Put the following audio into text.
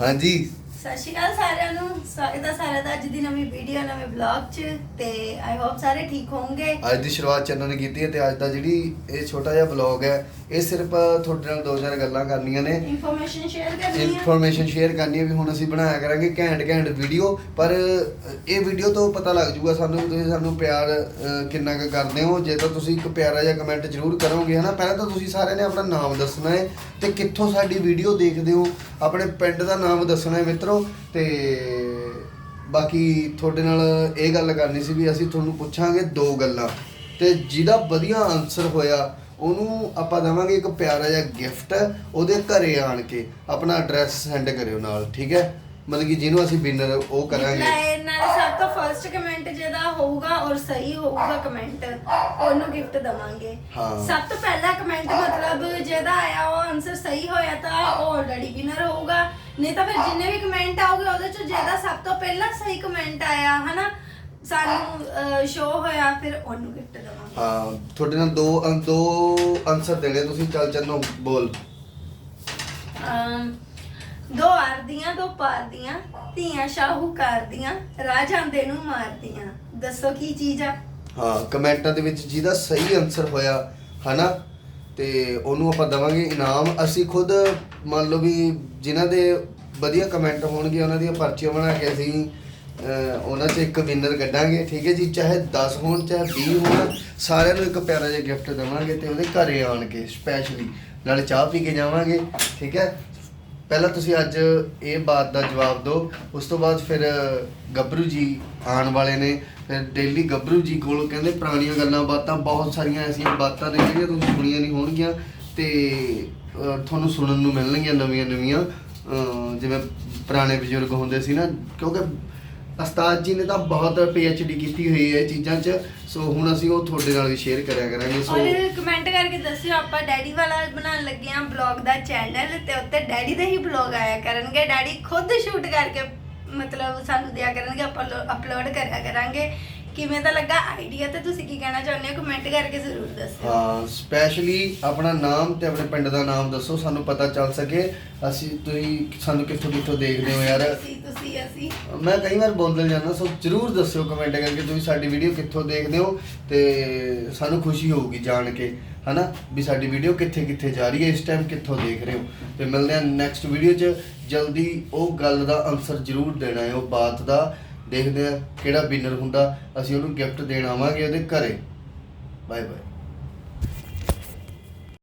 ਹਾਂਜੀ। ਸਤਿ ਸ਼੍ਰੀ ਅਕਾਲ ਸਾਰਿਆਂ ਨੂੰ। ਸਵਾਗਤ ਹੈ ਸਾਰਿਆਂ ਦਾ ਅੱਜ ਦੀ ਨਵੀਂ ਵੀਡੀਓ ਨਵੇਂ ਵਲੌਗ 'ਚ। ਤੇ ਆਈ ਹੋਪ ਸਾਰੇ ਠੀਕ ਹੋਵੋਗੇ। ਅੱਜ ਦੀ ਸ਼ੁਰੂਆਤ ਚੰਨੂ ਨੇ ਕੀਤੀ ਹੈ ਤੇ ਅੱਜ ਦਾ ਜਿਹੜੀ ਇਹ ਛੋਟਾ ਜਿਹਾ ਵਲੌਗ ਹੈ ਇਹ ਸਿਰਫ ਤੁਹਾਡੇ ਨਾਲ ਦੋ ਚਾਰ ਗੱਲਾਂ ਕਰਨੀਆਂ ਨੇ। ਇਨਫੋਰਮੇਸ਼ਨ ਸ਼ੇਅਰ ਕਰਨੀ ਹੈ। ਇਨਫੋਰਮੇਸ਼ਨ ਸ਼ੇਅਰ ਕਰਨੀ ਹੈ ਵੀ ਹੁਣ ਅਸੀਂ ਬਣਾਇਆ ਕਰਾਂਗੇ ਘੈਂਟ ਘੈਂਟ ਵੀਡੀਓ ਪਰ ਇਹ ਵੀਡੀਓ ਤੋਂ ਪਤਾ ਲੱਗ ਜੂਗਾ ਸਾਨੂੰ ਤੁਸੀਂ ਸਾਨੂੰ ਪਿਆਰ ਕਿੰਨਾ ਕੁ ਕਰਦੇ ਹੋ। ਜੇ ਤਾਂ ਤੁਸੀਂ ਇੱਕ ਪਿਆਰਾ ਜਿਹਾ ਕਮੈਂਟ ਜ਼ਰੂਰ ਕਰੋਗੇ ਹਨਾ? ਪਹਿਲਾਂ ਤਾਂ ਤੁਸੀਂ ਸਾਰਿਆਂ ਨੇ ਆਪਣਾ ਨਾਮ ਦੱਸਣਾ ਹੈ ਤੇ ਕਿੱਥੋਂ ਸਾਡੀ ਵੀਡੀਓ ਦੇਖਦੇ ਹੋ? ਆਪਣੇ ਪਿੰਡ ਦਾ ਨਾਮ ਦੱਸਣਾ ਹੈ ਮਿੱਤਰੋ। ਤੇ ਬਾਕੀ ਤੁਹਾਡੇ ਨਾਲ ਇਹ ਗੱਲ ਕਰਨੀ ਸੀ ਵੀ ਅਸੀਂ ਤੁਹਾਨੂੰ ਪੁੱਛਾਂਗੇ ਦੋ ਗੱਲਾਂ। ਤੇ ਜਿਹਦਾ ਵਧੀਆ ਆਨਸਰ ਹੋਇਆ ਉਹਨੂੰ ਆਪਾਂ ਦੇਵਾਂਗੇ ਇੱਕ ਪਿਆਰਾ ਜਿਹਾ ਗਿਫਟ ਉਹਦੇ ਘਰੇ ਆਣ ਕੇ ਆਪਣਾ ਐਡਰੈਸ ਸੈਂਡ ਕਰਿਓ ਨਾਲ ਠੀਕ ਹੈ? ਮਤਲਬ ਕਿ ਜਿਹਨੂੰ ਅਸੀਂ ਵਿਨਰ ਉਹ ਕਰਾਂਗੇ। ਨਾਲੇ ਨਾਲੇ ਸਭ ਤੋਂ ਫਰਸਟ ਕਮੈਂਟ ਜਿਹਦਾ ਹੋਊਗਾ ਔਰ ਸਹੀ ਹੋਊਗਾ ਕਮੈਂਟ ਉਹਨੂੰ ਗਿਫਟ ਦਵਾਂਗੇ। ਹਾਂ। ਸਭ ਤੋਂ ਪਹਿਲਾ ਕਮੈਂਟ ਮਤਲਬ ਜਿਹਦਾ ਆਇਆ ਉਹ ਆਨਸਰ ਸਹੀ ਹੋਇਆ ਤਾਂ ਉਹ ਆਲਰੇਡੀ ਵਿਨਰ ਹੋਊਗਾ। ਨਹੀਂ ਤਾਂ ਫਿਰ ਜਿੰਨੇ ਵੀ ਕਮੈਂਟ ਆਉਗੇ ਉਹਦੇ ਚੋਂ ਜਿਹਦਾ ਸਭ ਤੋਂ ਪਹਿਲਾਂ ਸਹੀ ਕਮੈਂਟ ਆਇਆ ਹਨਾ? ਸਾਨੂੰ ਸ਼ੋ ਹੋਇਆ ਫਿਰ ਉਹਨੂੰ ਗਿਫਟ ਦਵਾਂਗੇ। ਹਾਂ ਤੁਹਾਡੇ ਨਾਲ ਦੋ ਅੰ- ਦੋ ਆਨਸਰ ਦੇਣੇ ਤੁਸੀਂ ਚੱਲ ਚੰਨੋ ਬੋਲ। ਅਮ, ਦੋ ਆਰਦੀਆਂ ਦੋ ਪਾਰਦੀਆਂ ਧੀਆਂ ਸ਼ਾਹੂਕਾਰ ਦੀਆਂ ਰਾਹ ਜਾਂਦੇ ਨੂੰ ਮਾਰਦੀਆਂ। ਦੱਸੋ ਕੀ ਚੀਜ਼ ਆ? ਹਾਂ ਕਮੈਂਟਾਂ ਦੇ ਵਿੱਚ ਜਿਹਦਾ ਸਹੀ ਆਨਸਰ ਹੋਇਆ ਹਨਾ? ਤੇ ਉਹਨੂੰ ਆਪਾਂ ਦਵਾਂਗੇ ਇਨਾਮ। ਅਸੀਂ ਖੁਦ ਮੰਨ ਲਓ ਵੀ ਜਿਨ੍ਹਾਂ ਦੇ ਵਧੀਆ ਕਮੈਂਟ ਹੋਣਗੇ ਉਹਨਾਂ ਦੀਆਂ ਪਰਚੀਆਂ ਬਣਾ ਕੇ ਅਸੀਂ ਅਹ, ਉਹਨਾਂ 'ਚ ਇੱਕ ਵਿਨਰ ਕੱਢਾਂਗੇ। ਠੀਕ ਹੈ ਜੀ? ਚਾਹੇ 10 ਹੋਣ ਚਾਹੇ 20 ਹੋਣ ਸਾਰਿਆਂ ਨੂੰ ਇੱਕ ਪਿਆਰਾ ਜਿਹਾ ਗਿਫਟ ਦੇਵਾਂਗੇ ਤੇ ਉਹਦੇ ਘਰੇ ਆਣ ਕੇ ਸਪੈਸ਼ਲੀ ਨਾਲੇ ਚਾਹ ਪੀ ਕੇ ਜਾਵਾਂਗੇ। ਠੀਕ ਹੈ? ਪਹਿਲਾਂ ਤੁਸੀਂ ਅੱਜ ਇਹ ਬਾਤ ਦਾ ਜਵਾਬ ਦਿਓ, ਉਸ ਤੋਂ ਬਾਅਦ ਫਿਰ ਗੱਭਰੂ ਜੀ ਆਉਣ ਵਾਲੇ ਨੇ, ਫਿਰ ਡੇਲੀ ਗੱਭਰੂ ਜੀ ਕੋਲੋਂ ਕਹਿੰਦੇ ਪੁਰਾਣੀਆਂ ਗੱਲਾਂ ਬਾਤਾਂ, ਬਹੁਤ ਸਾਰੀਆਂ ਐਸੀਆਂ ਬਾਤਾਂ ਨੇ ਜਿਹੜੀਆਂ ਤੁਸੀਂ ਸੁਣੀਆਂ ਨਹੀਂ ਹੋਣਗੀਆਂ, ਤੇ ਤੁਹਾਨੂੰ ਸੁਣਨ ਨੂੰ ਮਿਲਣਗੀਆਂ ਨਵੀਆਂ ਨਵੀਆਂ ਜਿਵੇਂ ਪੁਰਾਣੇ ਬਜ਼ੁਰਗ ਹੁੰਦੇ ਸੀ ਨਾ, ਕਿਉਂਕਿ ਉਸਤਾਦ ਜੀ ਨੇ ਤਾਂ ਬਹੁਤ ਡੀ ਕੀਤੀ ਹੋਈ ਹੈ ਇਹ ਚੀਜ਼ਾਂ 'ਚ। ਸੋ ਹੁਣ ਅਸੀਂ ਉਹ ਤੁਹਾਡੇ ਨਾਲ ਵੀ ਸ਼ੇਅਰ ਕਰਿਆ ਕਰਾਂਗੇ। ਸੋ ਔਰ ਕਮੈਂਟ ਕਰਕੇ ਦੱਸਿਓ, ਆਪਾਂ ਡੈਡੀ ਵਾਲਾ ਬਣਾਉਣ ਲੱਗੇ ਆ ਬਲੌਗ ਦਾ ਚੈਨਲ ਤੇ ਉੱਤੇ ਡੈਡੀ ਦੇ ਹੀ ਬਲੌਗ ਆਇਆ ਕਰਨਗੇ। ਡੈਡੀ ਖੁਦ ਸ਼ੂਟ ਕਰਕੇ ਮਤਲਬ ਸਾਨੂੰ ਦਿਆ ਕਰਨਗੇ, ਆਪਾਂ ਅਪਲੋਡ ਕਰਿਆ ਕਰਾਂਗੇ। ਕਿਵੇਂ ਦਾ ਲੱਗਾ ਆਈਡੀਆ ਤੇ ਤੁਸੀਂ ਕੀ ਕਹਿਣਾ ਚਾਹੁੰਦੇ ਹੋ? ਕਮੈਂਟ ਕਰਕੇ ਜ਼ਰੂਰ ਦੱਸਿਓ। ਹਾਂ ਸਪੈਸ਼ਲੀ ਆਪਣਾ ਨਾਮ ਤੇ ਆਪਣੇ ਪਿੰਡ ਦਾ ਨਾਮ ਦੱਸੋ ਸਾਨੂੰ ਪਤਾ ਚੱਲ ਸਕੇ। ਅਸੀਂ ਤੁਸੀਂ ਸਾਨੂੰ ਕਿੱਥੋਂ ਕਿੱਥੋਂ ਦੇਖਦੇ ਹੋ ਯਾਰ। ਤੁਸੀਂ ਤੁਸੀਂ ਅਸੀਂ। ਮੈਂ ਕਈ ਵਾਰ ਬੋਲਣ ਜਾਂਦਾ ਸੋ ਜਰੂਰ ਦੱਸਿਓ ਕਮੈਂਟ ਕਰਕੇ ਤੁਸੀਂ ਸਾਡੀ ਵੀਡੀਓ ਕਿੱਥੋਂ ਦੇਖਦੇ ਹੋ ਤੇ ਸਾਨੂੰ ਖੁਸ਼ੀ ਹੋਊਗੀ ਜਾਣ ਕੇ ਹਨਾ? ਵੀ ਸਾਡੀ ਵੀਡੀਓ ਕਿੱਥੇ ਕਿੱਥੇ ਜਾ ਰਹੀ ਹੈ ਇਸ ਟਾਈਮ ਕਿੱਥੋਂ ਦੇਖ ਰਹੇ ਹੋ। ਤੇ ਮਿਲਦੇ ਹਾਂ ਨੈਕਸਟ ਵੀਡੀਓ 'ਚ। ਜਲਦੀ ਉਹ ਗੱਲ ਦਾ ਆਨਸਰ ਜਰੂਰ ਦੇਣਾ ਹੈ ਉਹ ਬਾਤ ਦਾ। ਦੇਖਦੇ ਹਾਂ ਕਿਹੜਾ ਵਿਨਰ ਹੁੰਦਾ। ਅਸੀਂ ਉਹਨੂੰ ਗਿਫਟ ਦੇਣ ਆਵਾਂਗੇ ਉਹਦੇ ਘਰੇ। Bye bye